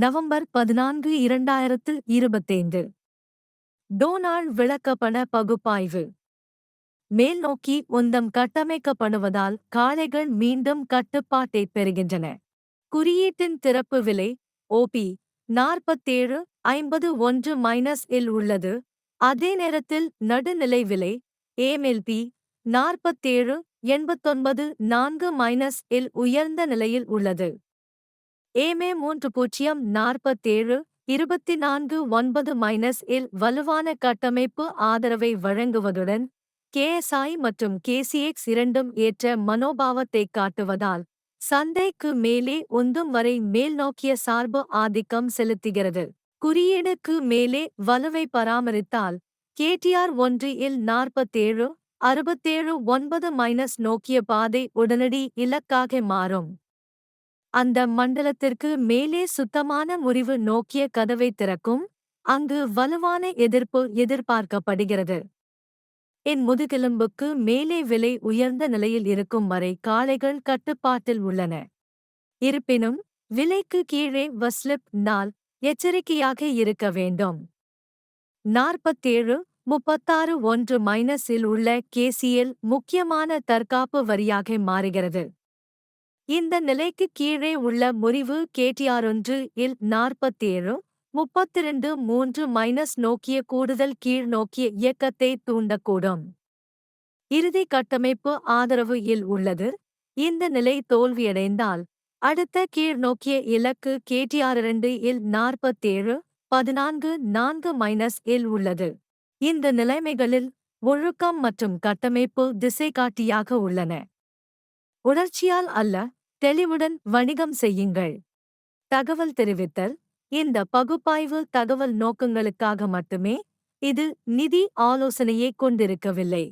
November பதினான்கு இரண்டாயிரத்து இருபத்தைந்து. டோனால்ட் விளக்கப்பட பகுப்பாய்வு. மேல்நோக்கி உந்தம் கட்டமைக்கப்படுவதால் காளைகள் மீண்டும் கட்டுப்பாட்டை பெறுகின்றன. குறியீட்டின் திறப்பு விலை ஓபி நாற்பத்தேழு ஐம்பது ஒன்று மைனஸ் இல் உள்ளது. அதே நேரத்தில் நடுநிலை விலை ஏமெல்பி நாற்பத்தேழு எண்பத்தொன்பது நான்கு மைனஸ் இல் உயர்ந்த நிலையில் உள்ளது. ஏமே மூன்று பூஜ்ஜியம் நாற்பத்தேழு இருபத்தி நான்கு ஒன்பது மைனஸ் இல் வலுவான கட்டமைப்பு ஆதரவை வழங்குவதுடன் கேஎஸ்ஐ மற்றும் கேசிஎக்ஸ் இரண்டும் ஏற்ற மனோபாவத்தைக் காட்டுவதால் சந்தைக்கு மேலே உந்தும் வரை மேல்நோக்கிய சார்பு ஆதிக்கம் செலுத்துகிறது. குறியீடுக்கு மேலே வலுவை பராமரித்தால் கேடிஆர் ஒன்று இல் நாற்பத்தேழு அறுபத்தேழு ஒன்பது மைனஸ் நோக்கிய பாதை உடனடி இலக்காக மாறும். அந்த மண்டலத்திற்கு மேலே சுத்தமான முறிவு நோக்கிய கதவை திறக்கும் அங்கு வலுவான எதிர்ப்பு எதிர்பார்க்கப்படுகிறது. என் முதுகெலும்புக்கு மேலே விலை உயர்ந்த நிலையில் இருக்கும் வரை காளைகள் கட்டுப்பாட்டில் உள்ளன. இருப்பினும் விலைக்கு கீழே வஸ்லிப் நாள் எச்சரிக்கையாக இருக்க வேண்டும். நாற்பத்தேழு முப்பத்தாறு ஒன்று மைனஸில் உள்ள கேசிஎல் முக்கியமான தற்காப்பு வரியாக மாறுகிறது. இந்த நிலைக்கு கீழே உள்ள முறிவு கேடிஆரொன்று இல் நாற்பத்தேழு முப்பத்திரண்டு மூன்று மைனஸ் நோக்கிய கூடுதல் கீழ் நோக்கிய இயக்கத்தை தூண்டக்கூடும். இறுதி கட்டமைப்பு ஆதரவு இல் உள்ளது. இந்த நிலை தோல்வியடைந்தால் அடுத்த கீழ் நோக்கிய இலக்கு கேடிஆர் இரண்டு இல் நாற்பத்தேழு பதினான்கு நான்கு மைனஸ் இல் உள்ளது. இந்த நிலைமைகளில் ஒழுக்கம் மற்றும் கட்டமைப்பு திசைகாட்டியாக உள்ளன. உணர்ச்சியால் அல்ல தெளிவுடன் வணிகம் செய்யுங்கள். தகவல் தெரிவித்தல். இந்த பகுப்பாய்வு தகவல் நோக்கங்களுக்காக மட்டுமே இது நிதி ஆலோசனையை கொண்டிருக்கவில்லை.